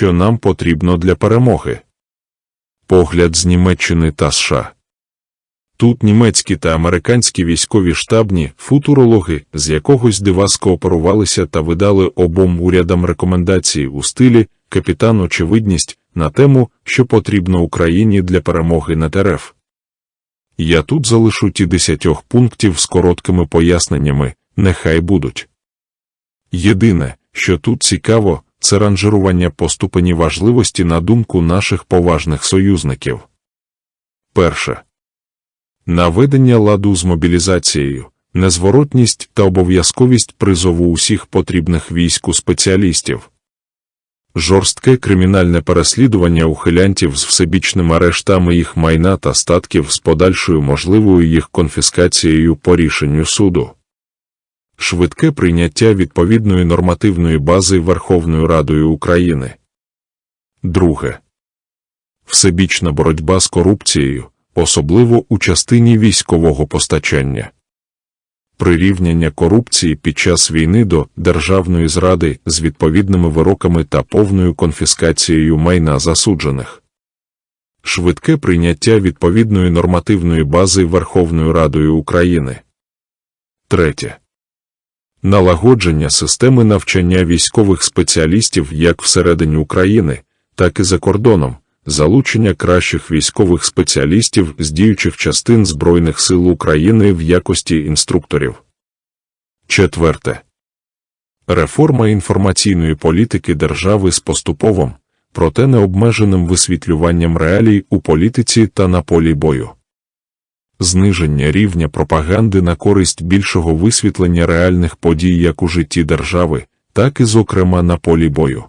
що нам потрібно для перемоги. Погляд з Німеччини та США. Тут німецькі та американські військові штабні футурологи з якогось дива скооперувалися та видали обом урядам рекомендації у стилі капітан очевидність на тему, що потрібно Україні для перемоги над РФ. Я тут залишу ті десятьох пунктів з короткими поясненнями, нехай будуть. Єдине, що тут цікаво, це ранжирування по ступені важливості на думку наших поважних союзників. Перше. Наведення ладу з мобілізацією, незворотність та обов'язковість призову усіх потрібних війську спеціалістів. Жорстке кримінальне переслідування ухилянтів з всебічними арештами їх майна та статків з подальшою можливою їх конфіскацією по рішенню суду. Швидке прийняття відповідної нормативної бази Верховною Радою України. Друге. Всебічна боротьба з корупцією, особливо у частині військового постачання. Прирівняння корупції під час війни до державної зради з відповідними вироками та повною конфіскацією майна засуджених. Швидке прийняття відповідної нормативної бази Верховною Радою України. Третє. Налагодження системи навчання військових спеціалістів як всередині України, так і за кордоном, залучення кращих військових спеціалістів з діючих частин Збройних сил України в якості інструкторів. Четверте. Реформа інформаційної політики держави з поступовим, проте необмеженим висвітлюванням реалій у політиці та на полі бою. Зниження рівня пропаганди на користь більшого висвітлення реальних подій як у житті держави, так і, зокрема, на полі бою.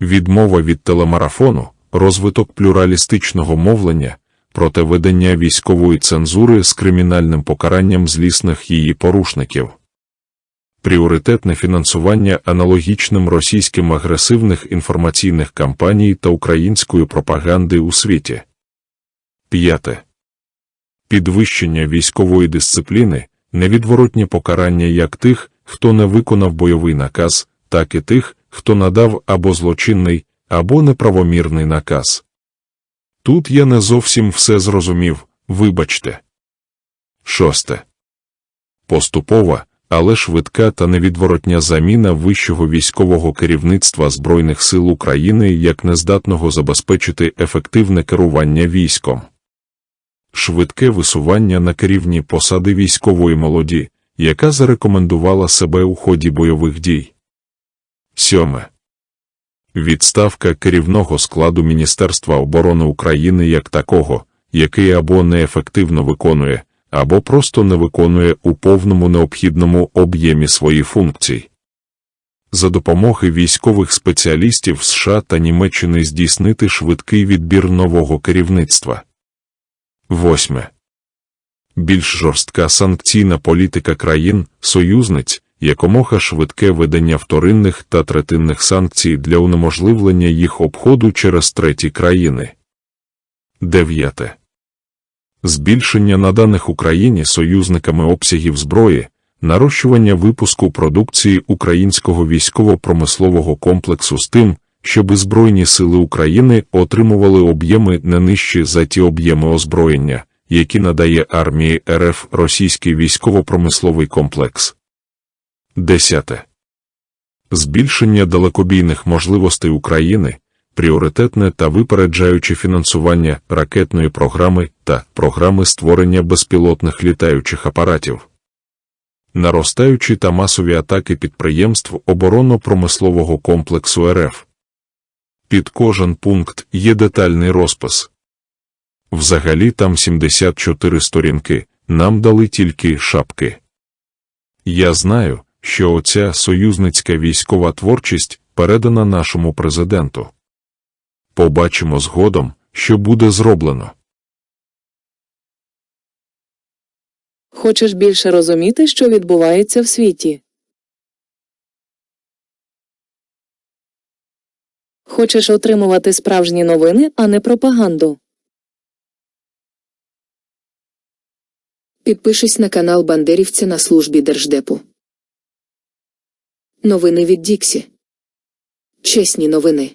Відмова від телемарафону, розвиток плюралістичного мовлення, проте ведення військової цензури з кримінальним покаранням злісних її порушників. Пріоритетне фінансування аналогічним російським агресивних інформаційних кампаній та української пропаганди у світі. П'яте. Підвищення військової дисципліни, невідворотнє покарання як тих, хто не виконав бойовий наказ, так і тих, хто надав або злочинний, або неправомірний наказ. Тут я не зовсім все зрозумів, вибачте. Шосте. Поступова, але швидка та невідворотня заміна вищого військового керівництва Збройних сил України як нездатного забезпечити ефективне керування військом. Швидке висування на керівні посади військової молоді, яка зарекомендувала себе у ході бойових дій. Сьоме. Відставка керівного складу Міністерства оборони України як такого, який або неефективно виконує, або просто не виконує у повному необхідному об'ємі свої функцій. За допомоги військових спеціалістів США та Німеччини здійснити швидкий відбір нового керівництва. Восьме. Більш жорстка санкційна політика країн, союзниць, якомога швидке ведення вторинних та третинних санкцій для унеможливлення їх обходу через треті країни. Дев'яте. Збільшення наданих Україні союзниками обсягів зброї, нарощування випуску продукції українського військово-промислового комплексу з тим, щоб Збройні сили України отримували об'єми не нижчі за ті об'єми озброєння, які надає армії РФ російський військово-промисловий комплекс. 10. Збільшення далекобійних можливостей України, пріоритетне та випереджаюче фінансування ракетної програми та програми створення безпілотних літаючих апаратів. Наростаючі та масові атаки підприємств оборонно-промислового комплексу РФ. Під кожен пункт є детальний розпис. Взагалі там 74 сторінки, нам дали тільки шапки. Я знаю, що оця союзницька військова творчість передана нашому президенту. Побачимо згодом, що буде зроблено. Хочеш більше розуміти, що відбувається в світі? Хочеш отримувати справжні новини, а не пропаганду? Підпишись на канал Бандерівця на службі Держдепу. Новини від Діксі. Чесні новини.